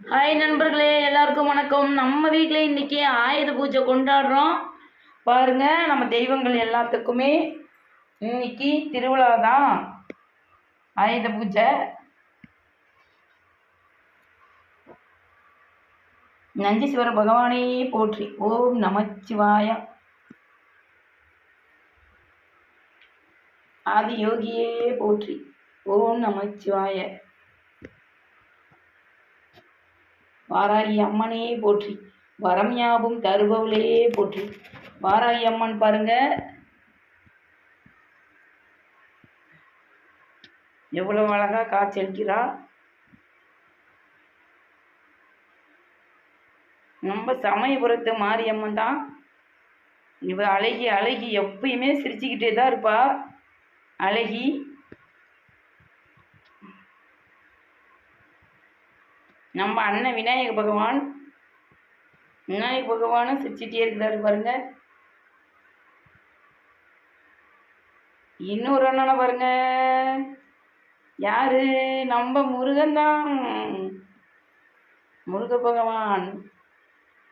Hi நண்பர்களே எல்லாருக்கும் வணக்கம். நம்ம வீட்டில் இன்னைக்கு ஆயுத பூஜை கொண்டாடுறோம். பாருங்க நம்ம தெய்வங்கள் எல்லாத்துக்குமே இன்னைக்கு திருவிழா தான் ஆயுத பூஜை. நஞ்சீஸ்வர பகவானே போற்றி. ஓம் நமச்சிவாய ஆதி யோகியே போற்றி. ஓம் நமச்சிவாய. வாராகி அம்மனே போற்றி. வரம் யாவும் தருபவளே போற்றி. வாராகி அம்மன் பாருங்க. எவ்வளவு அழகா காய்ச்சலிக்கிறா நம்ம சமயபுரத்து மாரியம்மன் தான். இவ அழகி அழகி எப்பயுமே சிரிச்சுக்கிட்டே தான் இருப்பா. அழகி. நம்ம அண்ணன் விநாயக பகவான். விநாயக பகவானும் சிரிச்சிட்டே இருக்கிறாரு பாருங்க. இன்னொரு அண்ணனை பாருங்க. யாரு? நம்ம முருகன் தான். முருக பகவான்.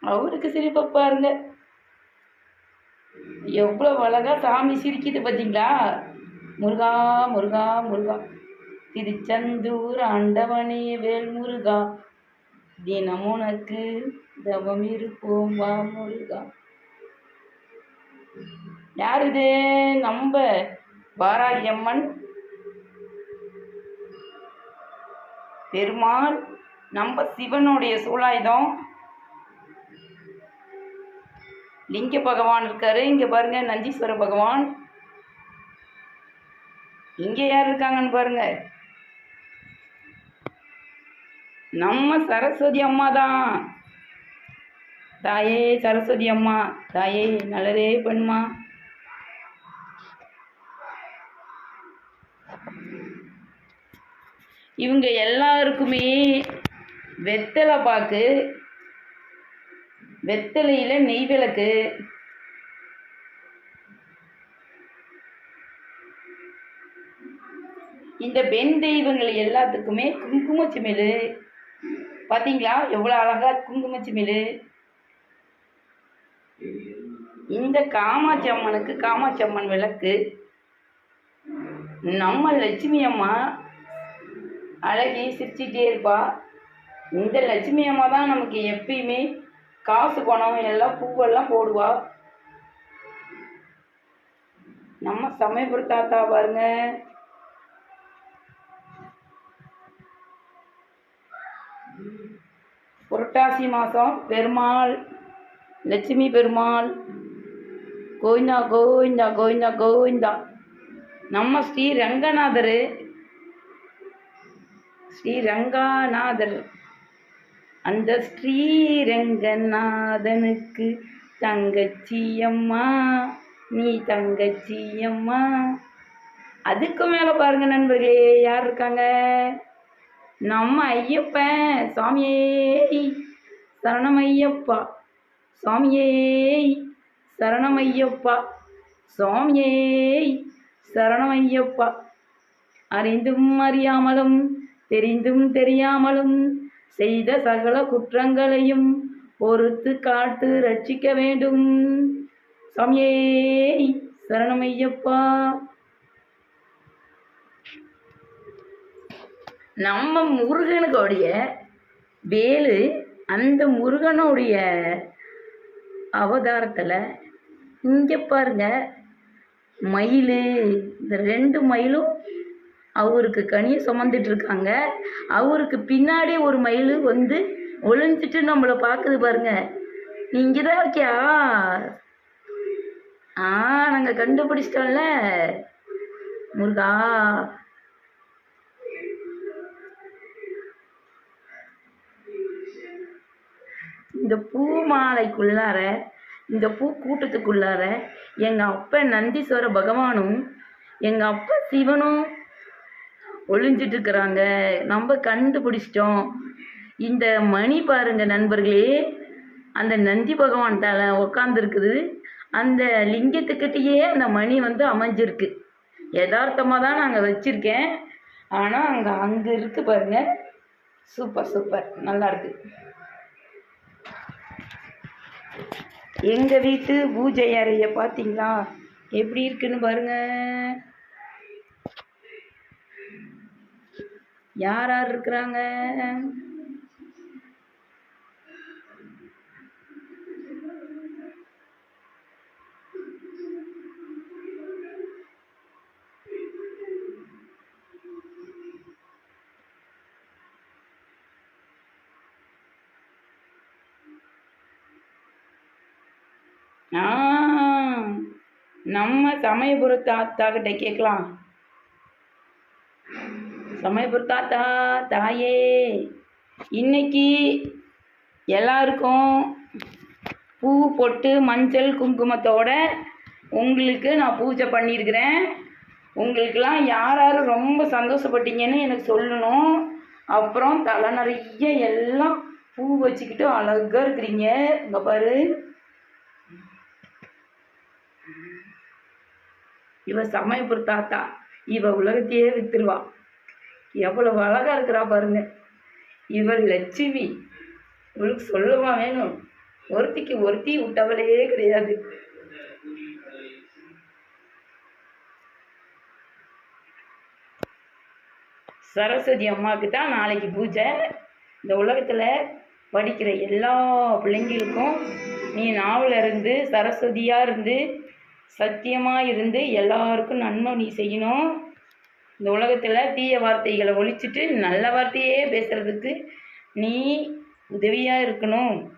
அவருக்கு சிரிப்பை பாருங்க. எவ்வளவு அழகா சாமி சிரிக்குது பார்த்தீங்களா முருகா முருகா முருகா. திருச்செந்தூர் ஆண்டவனே வேல் முருகா. தினம் உனக்கு தவம் இருப்போம் வா முருகா. யார் இது நம்ம வாராகி அம்மன் பெருமாள் நம்ம சிவனுடைய சூழாயுதம் லிங்க பகவான் இருக்காரு. இங்க பாருங்க நஞ்சீஸ்வர பகவான். இங்கே யார் இருக்காங்கன்னு பாருங்க. நம்ம சரஸ்வதி அம்மா தான். தாயே சரஸ்வதி அம்மா. தாயே நல்லதே பண்ணுமா? இவங்க எல்லாருக்குமே வெத்தலை பாக்கு வெத்தலையில் நெய் விளக்கு இந்த பெண் தெய்வங்கள் எல்லாத்துக்குமே குங்கும சிமிழு பார்த்தீங்களா எவ்வளோ அழகா குங்குமச்சிமிழு இந்த காமாட்சி அம்மனுக்கு காமாட்சி அம்மன் விளக்கு. நம்ம லட்சுமி அம்மா அழகி சிரிச்சிட்டே இருப்பா. இந்த லட்சுமி அம்மா தான் நமக்கு எப்பயுமே காசு பணம் எல்லாம் பூவெல்லாம் போடுவா. நம்ம சமயபுர தாத்தா பாருங்க. புரட்டாசி மாதம் பெருமாள் லட்சுமி பெருமாள் கோவிந்தா கோவிந்தா கோவிந்தா கோவிந்தா. நம்ம ஸ்ரீ ரங்கநாதர் ஸ்ரீ ரங்கநாதர். அந்த ஸ்ரீரங்கநாதனுக்கு ரங்கநாதனுக்கு தங்கச்சியம்மா நீ தங்கச்சியம்மா அதுக்கு மேலே பாருங்க நண்பர்களே யார் இருக்காங்க? நம்ம ஐயப்பன் சாமியே சரணமையப்பா. சாமியே சரணமையப்பா. சுவாமியே சரணமய்யப்பா அறிந்தும் அறியாமலும் தெரிந்தும் தெரியாமலும் செய்த சகல குற்றங்களையும் பொறுத்து காட்டு ரட்சிக்க வேண்டும். சாமியே சரணமையப்பா. நம்ம முருகனுக்குடைய வேலு அந்த முருகனுடைய அவதாரத்தில் இங்கே பாருங்க மயில். இந்த ரெண்டு மயிலும் அவருக்கு கனியை சுமந்துட்டு இருக்காங்க. அவருக்கு பின்னாடி ஒரு மயில் வந்து ஒளிஞ்சிட்டு நம்மளை பார்க்குது பாருங்க. இங்கே தான் இருக்கியா? ஆ நாங்கள் கண்டுபிடிச்சிட்டோம்ல. முருகா இந்த பூ மாலைக்குள்ளார இந்த பூ கூட்டத்துக்குள்ளார எங்கள் அப்பா நந்தீஸ்வர பகவானும் எங்கள் அப்பா சிவனும் ஒளிஞ்சிட்டு இருக்கிறாங்க நம்ம கண்டுபிடிச்சிட்டோம். இந்த மணி பாருங்க நண்பர்களே. அந்த நந்தி பகவான் தலை உக்காந்துருக்குது. அந்த லிங்கத்துக்கிட்டேயே அந்த மணி வந்து அமைஞ்சிருக்கு. யதார்த்தமாக தான் நாங்கள் வச்சுருக்கேன். ஆனால் அங்கே அங்கே இருக்கு பாருங்க. Super super. நல்லா இருக்குது எங்கள் வீட்டு பூஜை அறையை பார்த்தீங்களா எப்படி இருக்குன்னு பாருங்க. யார் யார் இருக்கிறாங்க ஆ நம்ம சமயபுரத்து ஆத்தா கிட்ட கேட்கலாம். சமயபுரத்து ஆத்தா தாயே இன்னைக்கு எல்லாருக்கும் பூ பொட்டு மஞ்சள் குங்குமத்தோட உங்களுக்கு நான் பூஜை பண்ணியிருக்கிறேன். உங்களுக்கெல்லாம் யார் யார் ரொம்ப சந்தோஷப்பட்டீங்கன்னு எனக்கு சொல்லணும். அப்புறம் தலை நிறைய எல்லாம் பூ வச்சுக்கிட்டு அழகாக இருக்கிறீங்க. இங்கே பாரு. இவ சமயபுர தாத்தா இவ உலகத்தையே வித்துருவா. எவ்வளவு அழகா இருக்கிறா பாருங்க. இவள் லட்சுமி. இவளுக்கு சொல்லவா வேணும்? ஒருத்திக்கு ஒருத்தி விட்டவளே கிடையாது. சரஸ்வதி அம்மாவுக்கு தான் நாளைக்கு பூஜை. இந்த உலகத்தில் படிக்கிற எல்லா பிள்ளைங்களுக்கும் நீ நாவல இருந்து சரஸ்வதியாக இருந்து சத்தியமாக இருந்து எல்லாருக்கும் நன்மை நீ செய்யணும். இந்த உலகத்தில் தீய வார்த்தைகளை ஒழிச்சிட்டு நல்ல வார்த்தையே பேசுறதுக்கு நீ உதவியாக இருக்கணும்.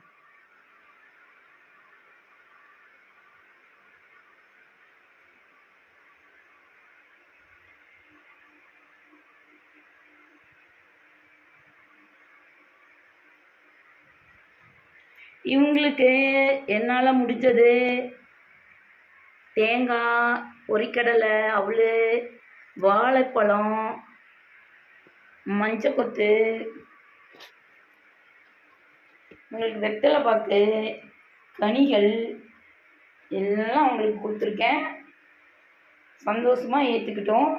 இவங்களுக்கு என்னால் முடிஞ்சது? தேங்காய் பொரிக்கடலை அவல் வாழைப்பழம் மஞ்சள் கொத்து உங்களுக்கு வெத்தலை பாக்கு கனிகள் எல்லாம் உங்களுக்கு கொடுத்துருக்கேன். சந்தோஷமாக ஏற்றுக்கிட்டோம்